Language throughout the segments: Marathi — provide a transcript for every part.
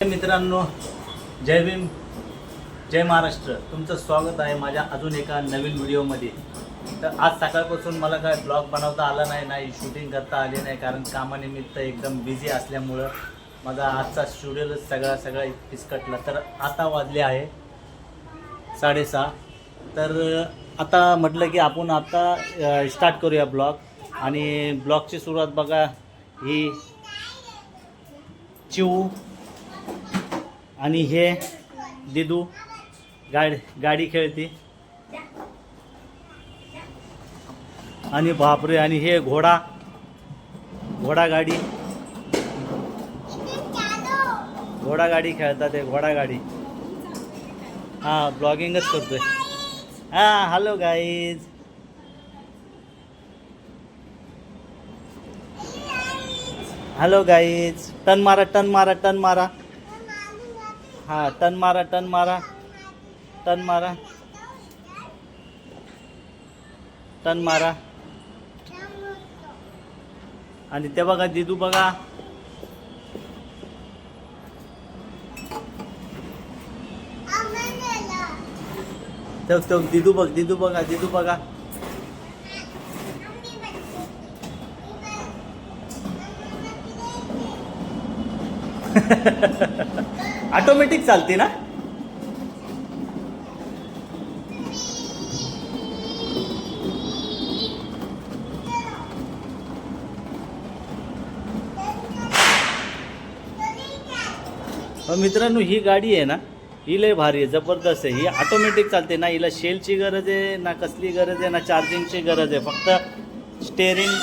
मित्रांनो जय भीम जय महाराष्ट्र. तुमचं स्वागत आहे माझ्या अजून एका नवीन व्हिडिओमध्ये. तर आज सकाळपासून मला काय ब्लॉग बनवता आला नाही नाही शूटिंग करता आले नाही कारण कामानिमित्त एकदम बिझी असल्यामुळं माझा आजचा शेड्यूलच सगळा सगळा फिसकटला तर आता वाजले आहे साडेसहा. तर आता म्हटलं की आपण आता स्टार्ट करूया ब्लॉग आणि ब्लॉगची सुरुवात बघा ही चिऊ आणि हे दिदू गाडी गाडी खेळते. आणि बापरे आणि हे घोडा घोडा गाडी. घोडा गाडी खेळतात हे घोडा गाडी. हां ब्लॉगिंगच करतोय. हां हॅलो गाईज हॅलो गाईज टन मारा टन मारा टन मारा. हा टन मारा टन मारा टन मारा टन मारा आणि ते बघा दिदू बघा तेव्हा तेव्हा दिदू बघ दिदू बघा दिदू बघा ऑटोमॅटिक चालते ना? मित्रांनो ही गाडी आहे ना ही लय भारी आहे जबरदस्त आहे. ही ऑटोमॅटिक चालते ना हिला शेलची गरज आहे ना कसली गरज आहे ना चार्जिंगची गरज आहे. फक्त स्टेरिंग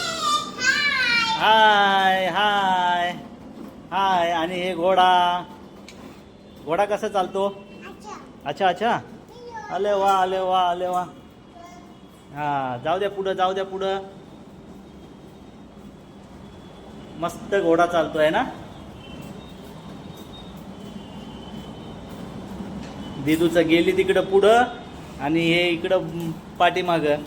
हाय हाय हाय आणि हे घोडा. घोडा कसा चालतो? अच्छा अच्छा. आले वा आले वा आले वा. हां जाऊ द्या पुढं जाऊ द्या पुढं. मस्त घोडा चालतोय ना? दिदूचं गेली तिकडं पुढं आणि हे इकडं पाठीमागं.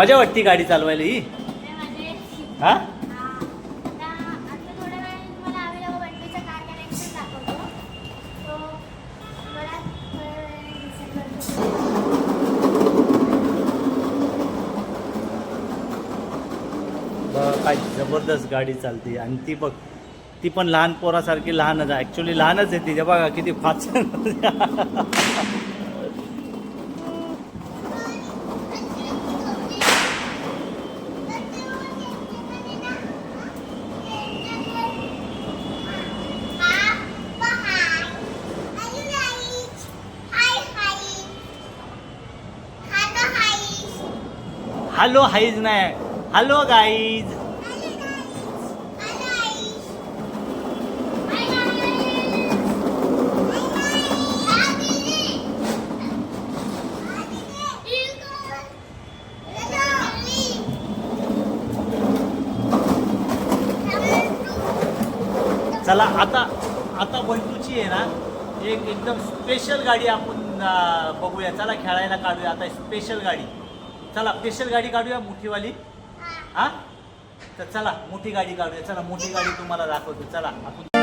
मजा वाटती गाडी चालवायला ही? हा? बघ, काय जबरदस्त गाडी चालते. आणि ती बघ ती पण लहान पोरासारखी लहानच आहे. ॲक्च्युली लहानच आहे तिच्या बघा किती फास्ट हॅलो हाईज नाही हॅलो गाईज चला आता आता बंटूची आहे ना एक एकदम स्पेशल गाडी आपण बघूया. चला खेळायला काढूया. आता स्पेशल गाडी. चला स्पेशल गाडी काढूया मोठीवाली. हा? तर चला मोठी गाडी काढूया. चला मोठी गाडी तुम्हाला दाखवतो. चला आपण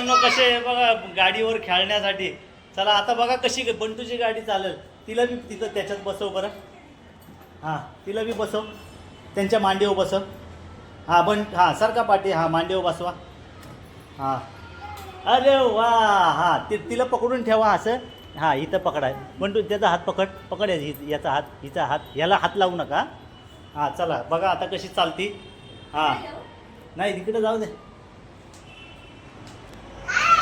मित्रांनो कसे आहे बघा गाडीवर खेळण्यासाठी. चला आता बघा कशी बंटूची गाडी चालेल. तिला बी तिथं त्याच्यात बसव बरं. हां तिला बी बसव. त्यांच्या मांडीवर बसव. हां बन हां सारखा पाठी हां मांडीवर बसवा. हां. अरे वा हां ति तिला पकडून ठेवा असं. हां इथं पकडाय बंटू त्याचा हात पकड. पकड हि- याचा हात हिचा हात. याला हात लावू नका. हां चला बघा आता कशी चालती. हां. नाही तिकडे जाऊ दे.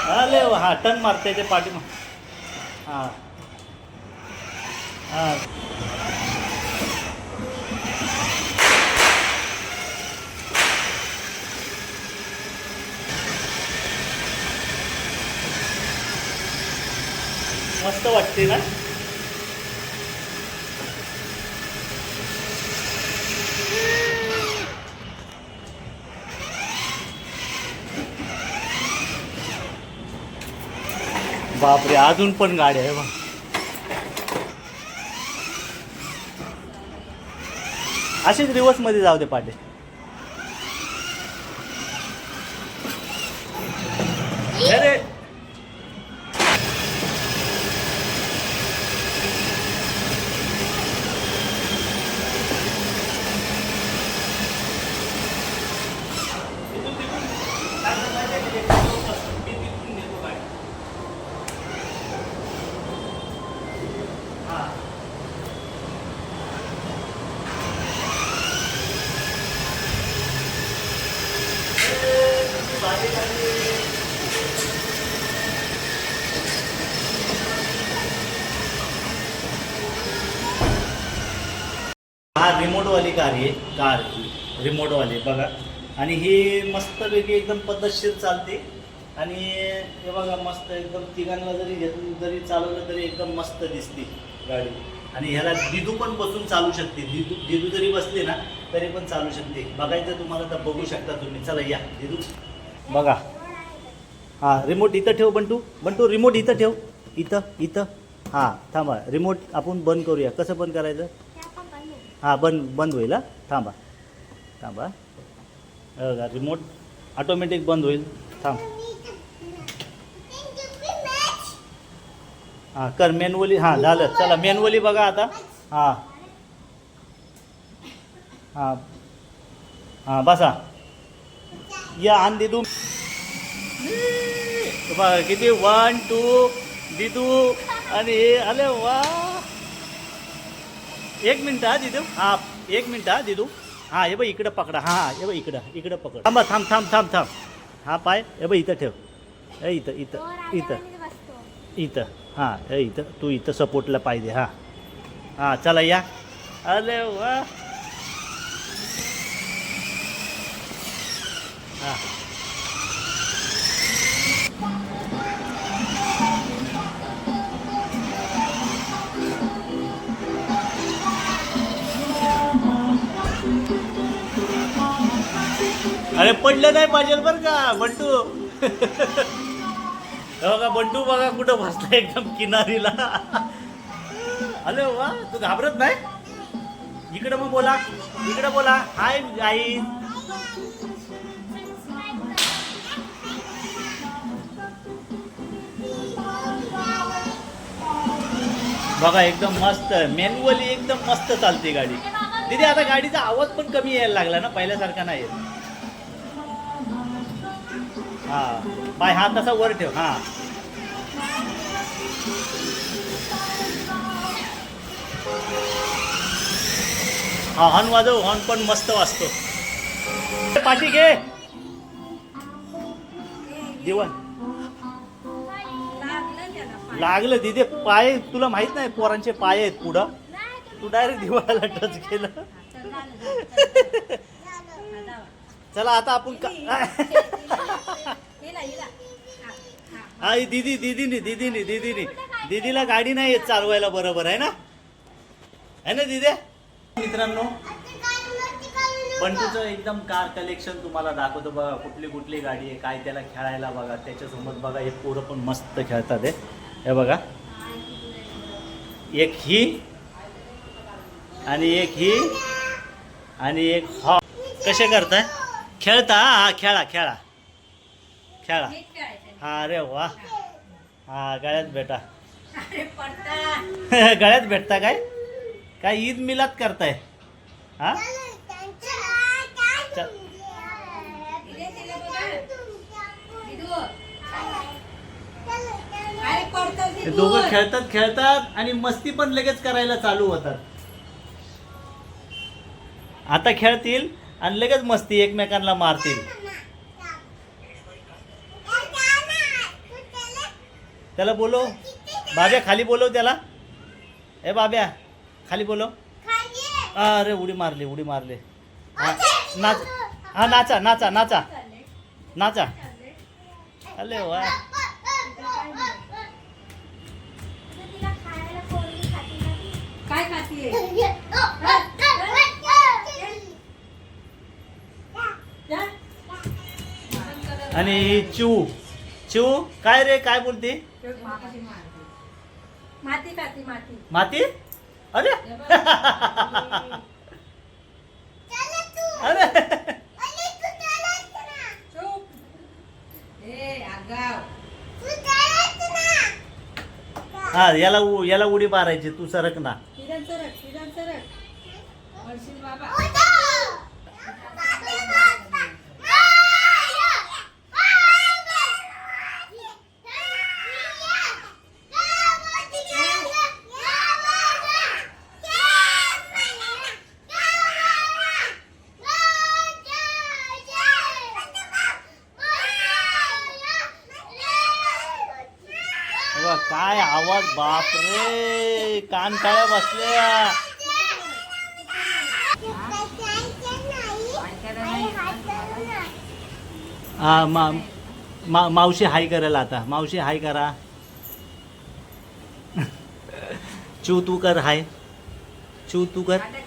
अरे हा टन मारते ते पाठी हां. हां. मस्त वाटते ना? बापरे अजून पण गाडी आहे बा. अशीच रिवर्समध्ये जाऊ दे पाटे अरे हा रिमोटवाली कार आहे कार रिमोटवाली बघा. आणि ही मस्तपैकी एकदम पद्धतशीर चालते. आणि हे बघा मस्त एकदम तिघांना जरी घेतलं जरी चालवलं तरी एकदम मस्त दिसते गाडी. आणि ह्याला दिदू पण बसून चालू शकते. दिदू दिदू जरी बसली ना तरी पण चालू शकते. बघायचं तुम्हाला तर बघू शकता तुम्ही. चला या. दिदू. बघा. हां रिमोट इथं ठेव बंटू. बंटू रिमोट इथं ठेव. इथं इथं. हां थांबा. रिमोट आपण बंद करूया. कसं बंद करायचं? हां बंद बंद होईल हां. थांबा. थांबा. बघा रिमोट ऑटोमॅटिक बंद होईल. थांब. हां कर मॅन्युअली हां झालं. चला मॅन्युअली बघा आता. हां. हां. हां बसा. या आण दिदू बघा किती वन टू दिदू आणि हे आले वा. एक मिनिट हा दिदू हा एक मिनिट हा दिदू हा हे बघ इकडं पकडा. हा हे बघ इकडं इकडं पकड. थांबा थांब थांब थांब थांब. हा पाय. हे बघ इथं ठेव. हे इथं इथं इथं. इथं. हां हे इथं. तू इथं सपोर्टला पाहिजे. हां. हां चला या. अरे वा. हां. अरे पडलं नाही पाहिजे बरं का बंटू. बघा बंटू बघा कुठं बसला एकदम किनारीला. अरे वा तू घाबरत नाही? इकडं मग बोला इकडे बोला. हाय आई बघा एकदम मस्त मॅन्युअली एकदम मस्त चालते गाडी. तिथे आता गाडीचा आवाज पण कमी यायला लागला ना पहिल्यासारखा नाही येत हा. बाय हा तसा वर ठेव हा. हा हॉर्न वाजव हॉर्न पण मस्त वाजतो. पाठी घे. दिवन लागलं तिथे पाय तुला माहीत नाही पोरांचे पाय आहेत पुढं. तू डायरेक्ट दिवाळाला टच केलं. चला आता आपण का हा दीदी दीदीनी दीदीनी दीदीनी. दीदीला गाडी नाही येत चालवायला बरोबर आहे ना? आहे ना दीदी? मित्रांनो पंटूचं एकदम कार कलेक्शन तुम्हाला दाखवतो बघा कुठली कुठली गाडी आहे काय त्याला खेळायला बघा त्याच्यासोबत बघा हे पोरं पण मस्त खेळतात हे. हे बघा. एक ही आणि एक ही आणि एक हॉ. कसे करताय? खेळता हा खेळा खेळा. खेळा. अरे वा. हा गळ्यात भेटा. गळ्यात भेटता काय? काय ईद मिलाद करताय? हा? दोघं खेळतात खेळतात आणि मस्ती पण लगेच करायला चालू होतात. आता खेळतील आणि लगेच मस्ती एकमेकांना मारतील. त्याला बोलव बाब्या खाली बोलव त्याला. ए बाब्या खाली बोलव अरे उडी मारली उडी मारली. हा, नाच. हा नाचा नाचा नाचा. नाचा. अरे वा. काय. आणि चिऊ. चिऊ काय रे काय बोलते? माती खाती माती. माती? अरे! अरे! हा याला उ- याला उडी मारायची तू सरक ना. किरण सरक किरण सरक. बाबा. बापरे कान काळ्या बसल्या. हा मा मा मावशी हाय करेल आता. मावशी हाय करा. चिव तू कर हाय. चिव तू कर कर.